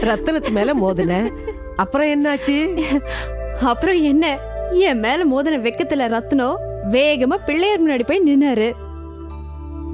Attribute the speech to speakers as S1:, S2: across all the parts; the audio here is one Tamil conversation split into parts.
S1: ரத்தனத்து மேல மோதின. அப்புறம் என்னாச்சு?
S2: அப்புறம் என்ன? என் மேல மோதின வெக்கத்துல ரத்னம் வேகமா பிள்ளையார் முன்னாடி போய் நின்னாரு.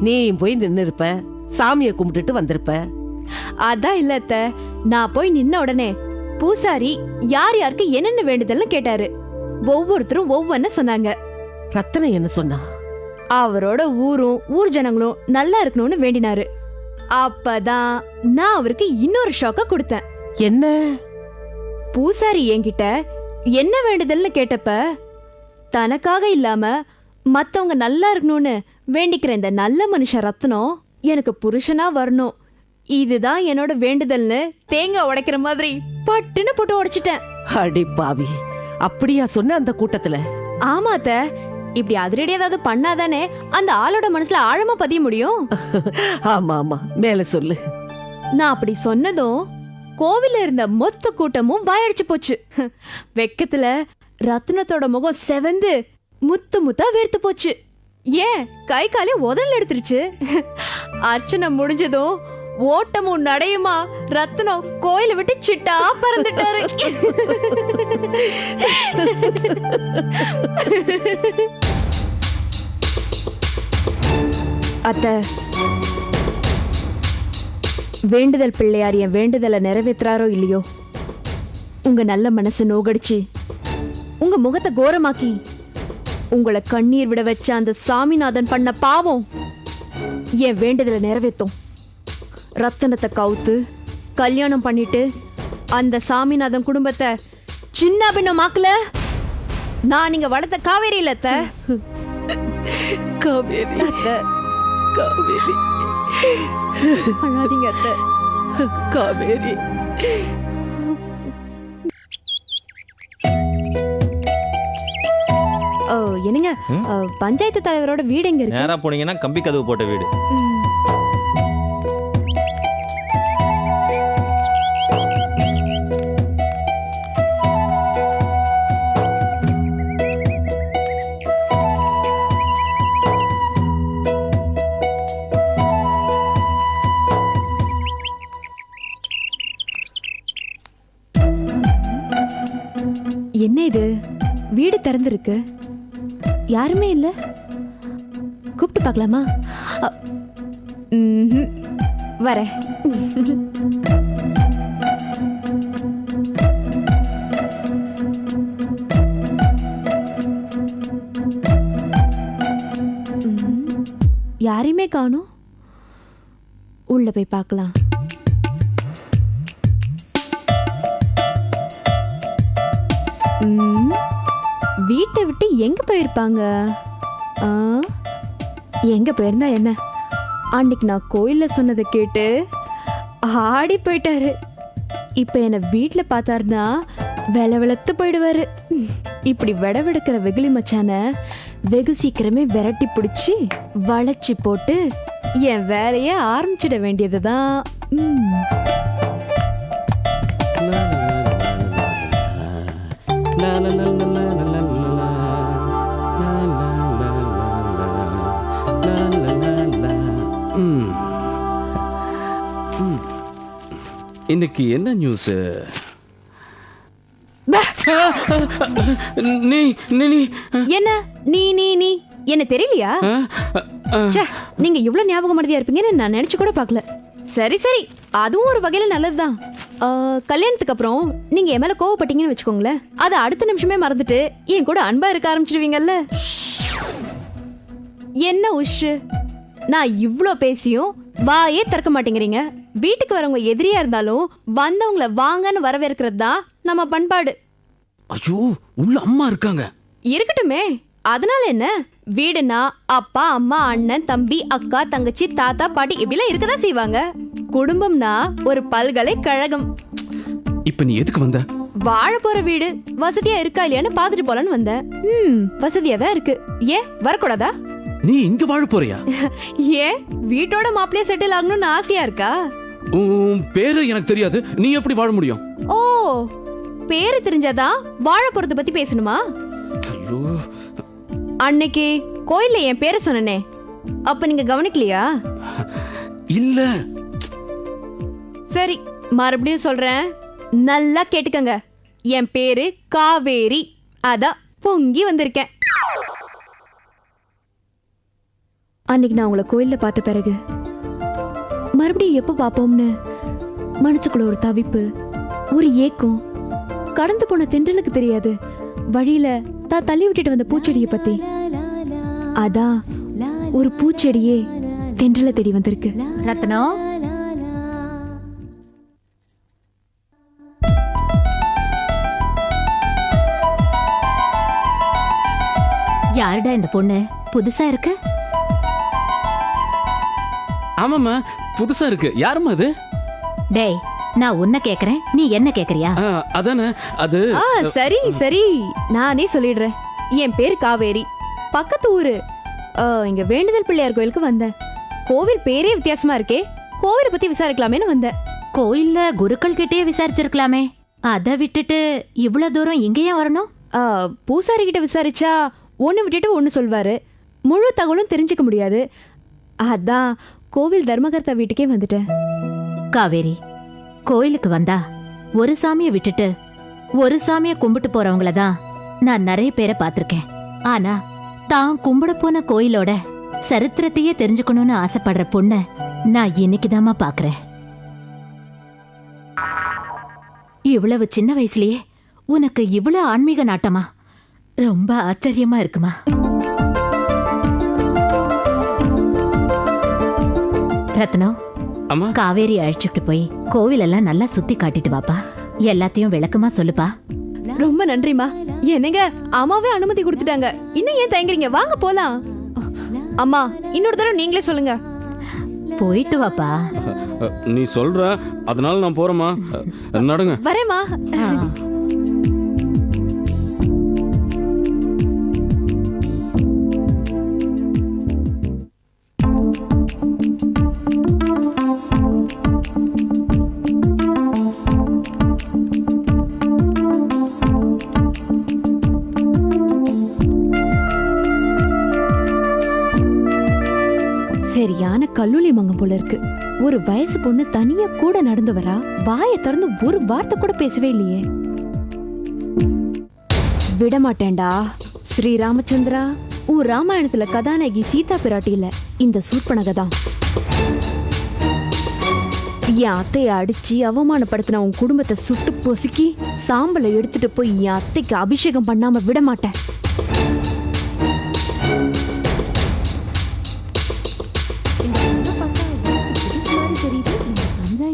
S1: நீயும் போய் நின்னு இருப்ப சாமியை கும்பிட்டுட்டு வந்திருப்ப.
S2: அதான் இல்ல அத்த. நான் போய் நின்ன உடனே பூசாரி யார் யாருக்கு என்னென்ன வேண்டுதல்னு கேட்டாரு. ஒவ்வொருத்தரும் ஒவ்வொன்னு சொன்னாங்க.
S1: ரத்தனம் என்ன சொன்னா?
S2: அவரோட ஊரும் ஊர் ஜனங்களும் நல்லா இருக்கணும்னு வேண்டினாரு. அப்பதான் நான் அவருக்கு இன்னொரு ஷாக்க கொடுத்தேன்.
S1: என்ன?
S2: பூசாரி என்கிட்ட என்ன வேண்டுதல்னு கேட்டப்ப தனக்காக இல்லாம மத்தவங்க நல்லா இருக்கணும்னு வேண்டிக்கிற இந்த நல்ல மனுஷ ரத்னம் எனக்கு புருஷனா வரணும். இதுதான் என்னோட வேண்டுதல்னு தேங்காய் உடைக்கிற மாதிரி பட்டுன்னு போட்டு உடைச்சிட்டேன்.
S1: அடி பாவி. அப்படியா சொன்ன அந்த கூட்டத்துல?
S2: ஆமாத்த இப்படி அதிரடி ஏதாவது பண்ணாதானே அந்த ஆளோட மனசுல ஆழமா பதிய முடியும்?
S1: ஆமா ஆமா. மேல சொல்லு.
S2: நான் அப்படி சொன்னதும் கோவில்ல இருந்த மொத்த கூட்டமும் வாயடிச்சு போச்சு. வெக்கத்துல ரத்னத்தோட முகம் செவந்து முத்து முத்தா வேர்த்து போச்சு. ஏன்? கை காலே உதறல் எடுத்துருச்சு. அர்ச்சனை முடிஞ்சதும் ஓட்டமும் நடையுமா? ரத்னம் கோயிலை விட்டு சிட்டா பறந்துட்டாரு. அத்த வேண்டுதல் பிள்ளையார் என் வேண்டுதலை நிறைவேத்துறாரோ இல்லையோ? உங்க நல்ல மனசு நோகடிச்சு உங்க முகத்தை கோரமாக்கி உங்களை கண்ணீர் விட வச்ச அந்த சாமிநாதன் பண்ண பாவம் என் வேண்டுதலை நிறைவேற்றும் ரத்தனத்தை கவுத்து கல்யாணம் பண்ணிட்டு அந்த சாமிநாதன் குடும்பத்தை சின்ன பின்னமாக்கல? நான் நீங்க வளர்த்த காவேரி இல்ல அத்தை.
S1: காவேரி.
S2: அத்தை.
S1: காவேரி.
S2: அழாதீங்க அத்தை.
S1: காவேரி.
S2: ஓ என்னங்க? பஞ்சாயத்து தலைவரோட வீடு எங்க இருக்கு?
S3: நேரா போனீங்கன்னா கம்பி கதவு போட்ட வீடு.
S2: இருக்கு? யாருமே இல்லை? கூப்பிட்டு பார்க்கலாமா? அ, வரேன். யாரையுமே காணும். உள்ள போய் பார்க்கலாம். வீட்டை விட்டு எங்கே போயிருப்பாங்க? ஆ, போயிருந்தா என்ன? அன்னைக்கு நான் கோயிலில் சொன்னதை கேட்டு ஆடி போயிட்டாரு. இப்போ என்னை வீட்டில் பார்த்தாருன்னா வெல வெளத்து போயிடுவாரு. இப்படி வெடவெடுக்கிற வெகுளி மச்சானை வெகு சீக்கிரமே விரட்டி பிடிச்சி வளைச்சி போட்டு என் வேலையை ஆரம்பிச்சிட
S4: வேண்டியது தான் இன்னைக்கு என்ன நியூஸ் நீ நீ நீ.
S2: என்ன? நீ நீ நீ. என்ன தெரியலையா? நீங்க இவ்வளவு ஞாபகம் மறதியா இருப்பீங்கன்னு நான் நினைச்சு கூட பார்க்கல. சரி சரி. அதுவும் ஒரு வகையில நல்லதுதான். கல்யாணத்துக்கு அப்புறம் நீங்க என் மேல கோவப்பட்டீங்கன்னு வச்சுக்கோங்களேன். அதை அடுத்த நிமிஷமே மறந்துட்டு என் கூட அன்பா இருக்க ஆரம்பிச்சிடுவீங்கல்ல என்ன உஷ்? நான் இவ்ளோ பேசியும் வாயே திறக்க மாட்டேங்கிறீங்க. வீட்டுக்கு வரவங்க எதிரியா இருந்தாலும் வந்தவங்கள வாங்கன்னு வரவேற்கிறது தான் நம்ம பண்பாடு.
S4: ஐயோ உள்ள அம்மா இருக்காங்க.
S2: இருக்கட்டுமே. அதனால என்ன? வீடுனா அப்பா அம்மா அண்ணன் தம்பி அக்கா தங்கச்சி தாத்தா பாட்டி இப்படிலாம் இருக்கதான் செய்வாங்க. குடும்பம்னா ஒரு பல்கலைக்கழகம்.
S4: இப்ப நீ எதுக்கு வந்த?
S2: வாழ போற வீடு வசதியா இருக்கா இல்லையான்னு பாத்துட்டு போலான்னு வந்தேன். ம் வசதியா தான் இருக்கு. ஏன் வரக்கூடாதா?
S4: நீ இங்க வாழ போறியா?
S2: ஏன்? வீட்டோட மாப்பிள்ளைய செட்டில் ஆகணும்னு ஆசையா இருக்கா?
S4: உன் பேரு எனக்கு தெரியாது. நீ எப்படி வாழ முடியும்?
S2: ஓ பேரு தெரிஞ்சாதான் வாழ போறத பத்தி பேசணுமா?
S4: ஐயோ.
S2: அன்னைக்கு கோயில்ல என் பேரை சொன்னனே. அப்ப நீங்க கவனிக்கலையா?
S4: இல்ல.
S2: சரி மறுபடியும் சொல்றேன். நல்லா கேட்டுக்கங்க. என் பேரு காவேரி. அதான் பொங்கி வந்திருக்கேன். அன்னைக்கு நான் உங்களை கோயிலில் பார்த்த பிறகு மறுபடியும் எப்போ பார்ப்போம்னு மனசுக்குள்ள ஒரு தவிப்பு ஒரு ஏக்கம் கடந்து போன தென்றலுக்கு தெரியாது. வழியில தான் தள்ளி விட்டுட்டு வந்த பூச்செடியை பத்தி. அதான் ஒரு பூச்செடியே தென்றலை தேடி வந்திருக்கு.
S3: ரத்னம் யாருடா இந்த பொண்ணு? புதுசா இருக்கு?
S4: ஆமாம்மா புதுசா இருக்கு. யாரும்மா அது?
S3: டேய் நான் உன்னை கேக்குறேன். நீ என்ன கேக்குறியா?
S4: ஆ, அதானே அது
S2: ஆ சரி சரி. நானே சொல்லிடுறேன். என் பேர் காவேரி. பக்கத்து ஊரு. ஆ, இங்க வேண்டுதல் பிள்ளையார் கோயிலுக்கு வந்தேன். கோவில் பேரே வித்தியாசமா இருக்கே. கோவிலை பத்தி விசாரிக்கலாமேன்னு வந்தேன்.
S3: கோயில்ல குருக்கள் கிட்டே விசாரிச்சிருக்கலாமே. அதை விட்டுட்டு இவ்வளவு தூரம் இங்க ஏன் வரணும்?
S2: ஆ, பூசாரி கிட்ட விசாரிச்சா ஒன்று விட்டுட்டு ஒன்று சொல்வாரு. முழு தகவலும் தெரிஞ்சுக்க முடியாது. அதான் கோவில் தர்மகர்த்தா வீட்டுக்கே வந்துட்டேன்.
S3: காவேரி கோயிலுக்கு வந்தா ஒரு சாமியை விட்டுட்டு ஒரு சாமியை கும்பிட்டு போறவங்கள தான் நான் நிறைய பேரை பார்த்திருக்கேன். ஆனா தான் கும்பிட போன கோயிலோட சரித்திரத்தையே தெரிஞ்சுக்கணும்னு ஆசைப்படுற பொண்ண நான் இன்னைக்குதாம்மா பாக்குறேன் இவ்வளவு சின்ன வயசுலயே உனக்கு இவ்வளவு ஆன்மீக நாட்டமா? ரொம்ப ஆச்சரியமா இருக்குமா? ரத்னம்
S4: அம்மா?
S3: காவேரி அழைச்சிட்டு போய் கோவிலெல்லாம் நல்லா சுத்தி காட்டிட்டு வாப்பா. எல்லாத்தையும் விளக்கமா சொல்லுப்பா.
S2: ரொம்ப நன்றிம்மா. என்னங்க அம்மாவே அனுமதி கொடுத்துட்டாங்க. இன்னும் ஏன் தயங்குறீங்க? வாங்க போலாம். அம்மா இன்னொரு தடவை நீங்களே சொல்லுங்க.
S3: போயிட்டு வாப்பா.
S4: நீ சொல்ற அதனால நான் போறேம்மா. நடங்க.
S2: வரேம்மா. சரியான கல்லூலி மங்கம் போல இருக்கு. ஒரு வயசு பொண்ணு தனியா கூட நடந்து வரா வாயை திறந்து ஒரு வார்த்தை கூட பேசவே இல்லையே. விட மாட்டேன்டா ஸ்ரீ ராமச்சந்திரா உன் ராமாயணத்துல கதாநாயகி சீதா பிராட்டி இல்ல இந்த சூர்பனக தான். என் அத்தையை அடிச்சு அவமானப்படுத்தின உன் குடும்பத்தை சுட்டு பொசுக்கி சாம்பலை எடுத்துட்டு போய் என் அத்தைக்கு அபிஷேகம் பண்ணாம விட மாட்டேன்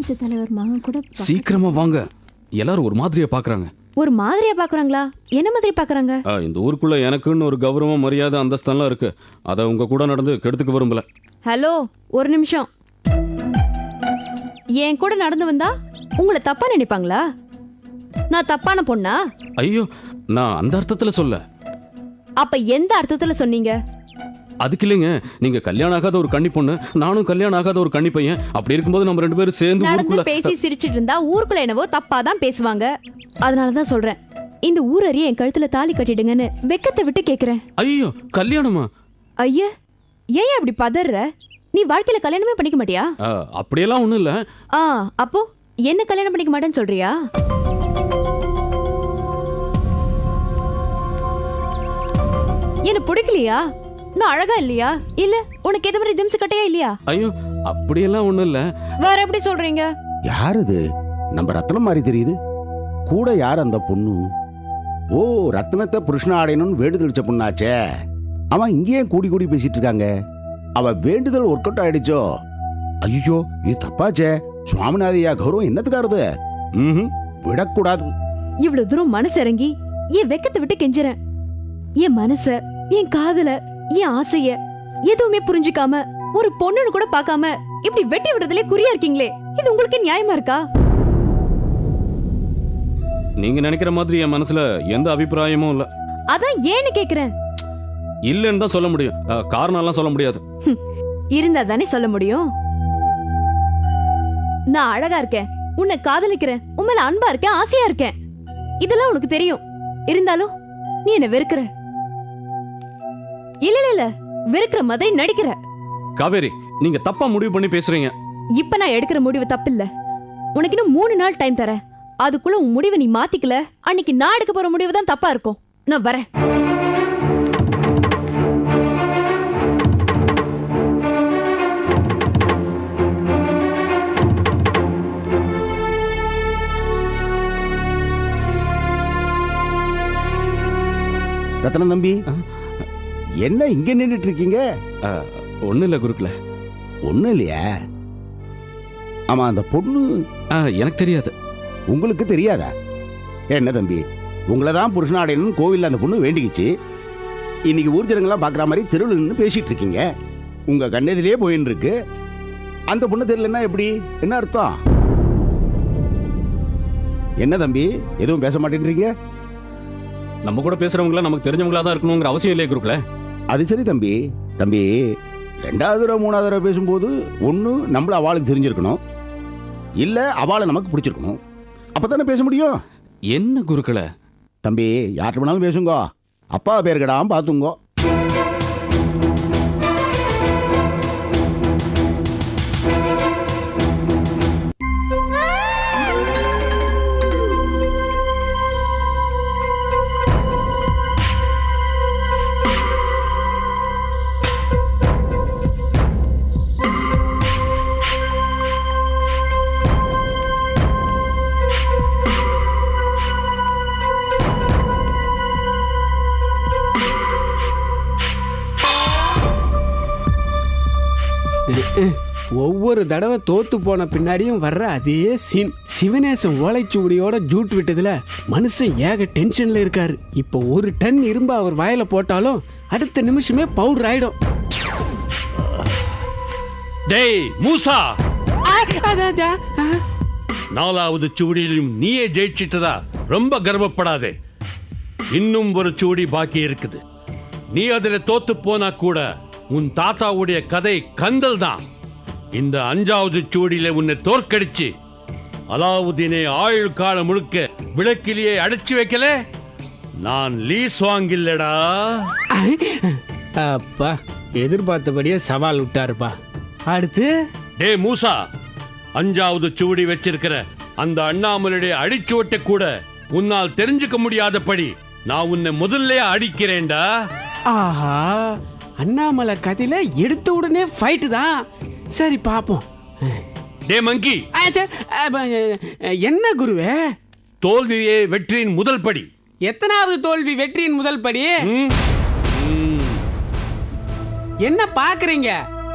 S3: பஞ்சாயத்து தலைவர் மகன் கூட
S4: சீக்கிரமா வாங்க. எல்லாரும் ஒரு மாதிரியா பாக்குறாங்க.
S2: ஒரு மாதிரியா பாக்குறாங்களா? என்ன மாதிரி பாக்குறாங்க?
S4: இந்த ஊருக்குள்ள எனக்குன்னு ஒரு கௌரவம் மரியாதை அந்தஸ்தெல்லாம் இருக்கு. அதை உங்க கூட நடந்து கெடுத்துக்க விரும்பல.
S2: ஹலோ ஒரு நிமிஷம். என் கூட நடந்து வந்தா உங்களை தப்பா நினைப்பாங்களா? நான் தப்பான பொண்ணா?
S4: ஐயோ நான் அந்த அர்த்தத்துல சொல்ல.
S2: அப்ப எந்த அர்த்தத்துல சொன்னீங்க?
S4: அதுக்கு இல்லைங்க நீங்க கல்யாணம் ஆகாத ஒரு கன்னி பொண்ணு நானும் கல்யாணம் ஆகாத ஒரு கன்னி பையன். அப்படி இருக்கும்போது நம்ம ரெண்டு பேரும் சேர்ந்து ஊருக்குள்ள
S2: பேசி சிரிச்சிட்டு இருந்தா ஊருக்குள்ள என்னவோ தப்பா தான் பேசுவாங்க. அதனால தான் சொல்றேன். இந்த ஊரறிய என் கழுத்துல தாலி கட்டிடுங்கன்னு வெக்கத்தை விட்டு கேக்குறேன்.
S4: ஐயோ கல்யாணமா?
S2: ஐயா ஏன் அப்படி பதற நீ வாழ்க்கையில கல்யாணமே பண்ணிக்க மாட்டியா?
S4: அப்படியெல்லாம் ஒண்ணும் இல்ல.
S2: ஆ அப்போ என்ன கல்யாணம் பண்ணிக்க மாட்டேன்னு சொல்றியா? என்ன பிடிக்கலையா? நான் அழகா இல்லையா? இல்ல உனக்கு எது மாதிரி திம்சு கட்டையா இல்லையா?
S4: ஐயோ அப்படியெல்லாம் ஒண்ணும் இல்ல.
S2: வேற எப்படி சொல்றீங்க?
S5: யார் இது நம்ம ரத்னம் மாதிரி தெரியுது. கூட யார் அந்த பொண்ணு? ஓ ரத்னத்தை புருஷன அடையணும்னு வேண்டுதல் வச்ச பொண்ணாச்சே. அவன் இங்கேயே கூடி கூடி பேசிட்டு இருக்காங்க. அவ வேண்டுதல் ஒர்க் அவுட் ஆயிடுச்சோ? ஐயோ இது தப்பாச்சே. சுவாமிநாதையா கௌரவம் என்னத்துக்காருது? ம் விடக்கூடாது.
S2: இவ்வளவு தூரம் மனசு இறங்கி என் வெக்கத்தை விட்டு கெஞ்சுறேன். என் மனச என் காதல என் ஆசைய எதுவுமே புரிஞ்சுக்காம ஒரு பொண்ணுன்னு கூட பார்க்காம இப்படி வெட்டி விடுறதுலே குறியா இருக்கீங்களே? இது உங்களுக்கு நியாயமா இருக்கா?
S4: நீங்க நினைக்கிற மாதிரி என் மனசுல எந்த அபிப்பிராயமும் இல்ல.
S2: அதான் ஏன்னு கேக்குறேன்.
S4: இல்லைன்னு தான் சொல்ல முடியும். காரணம் எல்லாம் சொல்ல முடியாது.
S2: இருந்தா தானே சொல்ல முடியும்? நான் அழகா இருக்கேன். உன்னை காதலிக்கிறேன். உன் மேல அன்பா இருக்கேன். ஆசையா இருக்கேன். இதெல்லாம் உனக்கு தெரியும். இருந்தாலும் நீ என்ன வெறுக்கிற. இல்ல இல்ல இல்ல வெறுக்கிற மாதிரி நடிக்கிற.
S4: காவேரி நீங்க தப்பா முடிவு பண்ணி பேசுறீங்க.
S2: இப்ப நான் எடுக்கிற முடிவு தப்பில்ல. உனக்கு இன்னும் மூணு நாள் டைம் தரேன். அதுக்குள்ள உன் முடிவை நீ மாத்திக்கல. அன்னைக்கு நான் எடுக்க போற முடிவு தான் தப்பா இருக்கும். நான் வரேன்.
S5: ரத்னம் தம்பி? என்ன இங்க நின்றுட்டு இருக்கீங்க
S4: ஒன்றும் இல்லை குருக்கள
S5: ஒண்ணும் இல்லையா? ஆமா அந்த பொண்ணு
S4: எனக்கு தெரியாது.
S5: உங்களுக்கு தெரியாதா? என்ன தம்பி உங்களை தான் புருஷனாடையணும் கோவில்ல அந்த பொண்ணு வேண்டிக்கிச்சு. இன்னைக்கு ஊர் ஜனங்கள்லாம் பார்க்குற மாதிரி தெருவில் நின்று பேசிட்டு இருக்கீங்க உங்க கண்ணெதிலே போயின்னு இருக்கு அந்த பொண்ணு தெரியலன்னா எப்படி? என்ன அர்த்தம்? என்ன தம்பி எதுவும் பேச மாட்டேன்றீங்க?
S4: நம்ம கூட பேசுறவங்கள நமக்கு தெரிஞ்சவங்களா தான் இருக்கணுங்கிற அவசியம் இல்லையே குருக்கள
S5: அது சரி தம்பி. தம்பி ரெண்டாவது தடவை மூணாவது தடவை பேசும்போது ஒன்று நம்மள அவளுக்கு தெரிஞ்சிருக்கணும். இல்லை அவளை நமக்கு பிடிச்சிருக்கணும். அப்போ தானே பேச முடியும்?
S4: என்ன குருக்கள?
S5: தம்பி யார்கிட்ட வேணாலும் பேசுங்கோ. அப்பா பேர் கெடாம பார்த்துங்கோ
S6: ஒவ்வொரு தடவை தோத்து போன பின்னாடியும் வர்ற அதே சீன் சிவனேசன் ஓலைச்சுவடியோட ஜூட் விட்டதுல மனுஷன் ஏக டென்ஷன்ல இருக்காரு. இப்போ ஒரு டன் இரும்பு அவர் வாயில போட்டாலும் அடுத்த நிமிஷமே பவுடர் ஆயிடும்.
S7: டேய் மூசா. நாலாவது சுவடியிலும் நீயே ஜெயிச்சிட்டதா? ரொம்ப கர்வப்படாதே. இன்னும் ஒரு சுவடி பாக்கி இருக்குது. நீ அதுல தோத்து போனா கூட உன் தாத்தாவுடைய கதை கந்தல் தான். இந்த அஞ்சாவது சுவடியில உன்னை தோற்கடிச்சு அலாவுதீனை ஆயுள் காலம் முழுக்க விளக்கிலேயே அடைச்சு வைக்கல? நான் லீஸ் வாங்கில்லடா.
S6: அப்பா எதிர்பார்த்தபடியே சவால் விட்டாருப்பா. அடுத்து?
S7: டே மூசா அஞ்சாவது சுவடி வச்சிருக்கிற அந்த அண்ணாமலுடைய அடிச்சுவட்டை கூட உன்னால் தெரிஞ்சுக்க முடியாதபடி நான் உன்னை முதல்ல அடிக்கிறேன்டா.
S6: ஆஹா அண்ணாமலை கதையில எடுத்த உடனே ஃபைட்டு தான். சரி பாப்போம்.
S7: டே மங்கி.
S6: என்ன குருவே?
S7: தோல்வியே வெற்றியின் முதல் படி.
S6: எத்தனாவது தோல்வி வெற்றியின் முதல் படி. என்ன பாக்குறீங்க?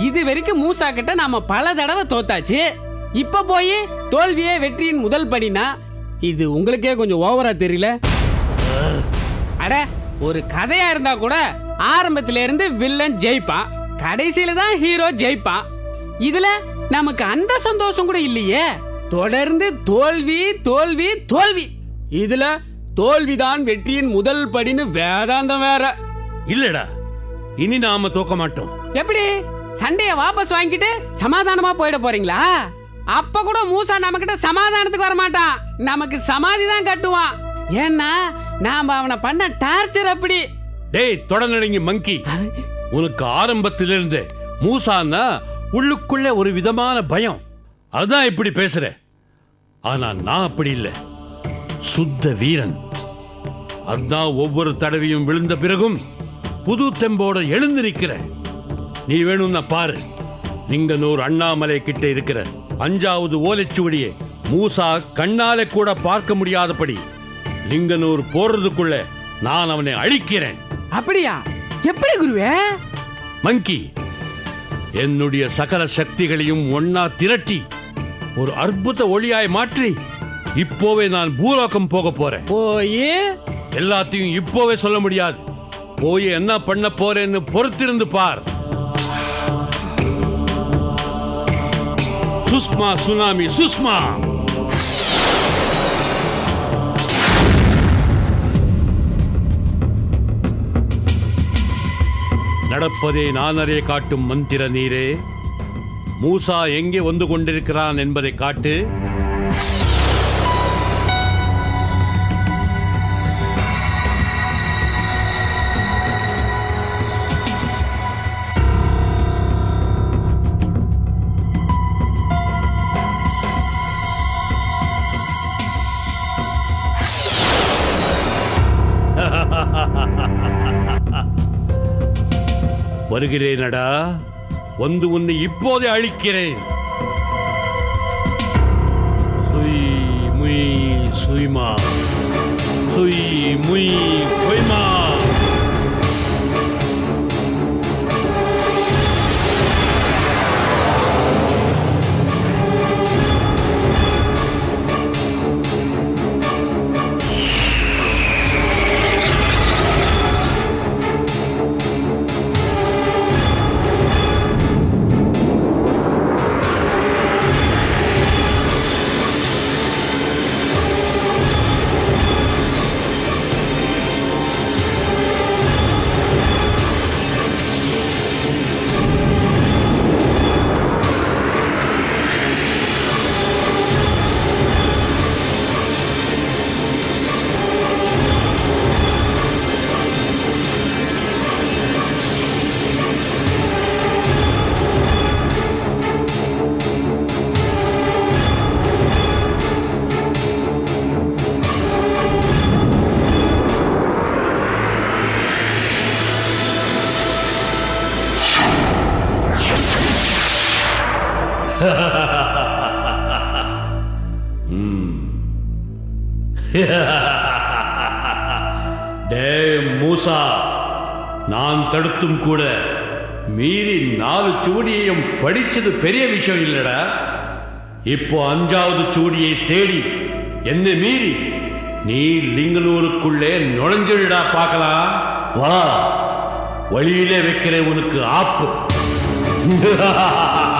S6: இது வரைக்கும் மூசா கிட்ட நாம பல தடவை தோத்தாச்சு. இப்ப போய் தோல்வியே வெற்றியின் முதல் படினா இது உங்களுக்கே கொஞ்சம் ஓவரா தெரியல. அட ஒரு கதையா இருந்தா கூட ஆரம்பத்துல இருந்து வில்லன் ஜெயிப்பான். கடைசியில தான் ஹீரோ ஜெயிப்பான். இதுல நமக்கு அந்த சந்தோஷம் கூட இல்லையே. தொடர்ந்து தோல்வி தோல்வி தோல்வி. இதுல தோல்விதான் வெற்றியின் முதல் படின்னு வேதாந்தம் வேற.
S7: இல்லடா இனி நாம தோக்க மாட்டோம்.
S6: எப்படி? சண்டைய வாபஸ் வாங்கிட்டு சமாதானமா போயிட போறீங்களா? அப்ப கூட மூசா நம்ம கிட்ட சமாதானத்துக்கு வர மாட்டான். நமக்கு சமாதி தான் கட்டுவான். ஏன்னா நாம அவனை பண்ண டார்ச்சர் அப்படி.
S7: டேய் தொடநடுங்கி மங்கி. உனக்கு ஆரம்பத்திலிருந்து மூசான்னா உள்ளுக்குள்ள ஒரு விதமான பயம். அதான் இப்படி பேசுற. ஆனா நான் அப்படி இல்லை. சுத்த வீரன். அதான் ஒவ்வொரு தடவையும் விழுந்த பிறகும் புது தெம்போட எழுந்து நிக்கிற நீ வேணும்னா பாரு. லிங்கனூர் அண்ணாமலை கிட்ட இருக்கிற அஞ்சாவது ஓலைச்சுவடியை மூசா கண்ணாலே கூட பார்க்க முடியாதபடி லிங்கனூர் போறதுக்குள்ள நான் அவனை அழிக்கிறேன்.
S6: அப்படியா? எப்படி குருவே?
S7: மங்கி என்னுடைய சகல சக்திகளையும் ஒன்னா திரட்டி ஒரு அற்புத ஒளியாய் மாற்றி இப்போவே நான் பூலோகம் போக போறேன்.
S6: போய்?
S7: எல்லாத்தையும் இப்போவே சொல்ல முடியாது. போய் என்ன பண்ண போறேன்னு பொறுத்திருந்து பார். சுஷ்மா சுனாமி சுஷ்மா! நடப்பதே நானரே காட்டும் மந்திர நீரே. மூசா எங்கே வந்து கொண்டிருக்கிறான் என்பதை காட்டு. வருகிறேனடா. வந்து உன்னை இப்போதே அழிக்கிறேன். சுய் முய் சுய்மா. சுய் முய் சுய்மா டே மூசா நான் தடுத்தும் கூட மீறி நாலு சூடியையும் படிச்சது பெரிய விஷயம் இல்லடா. இப்போ அஞ்சாவது சூடியை தேடி என்ன மீறி நீ லிங்களூருக்குள்ளே நுழைஞ்சிடா பார்க்கலாம். வா வழியிலே வைக்கிறேன் உனக்கு ஆப்பு.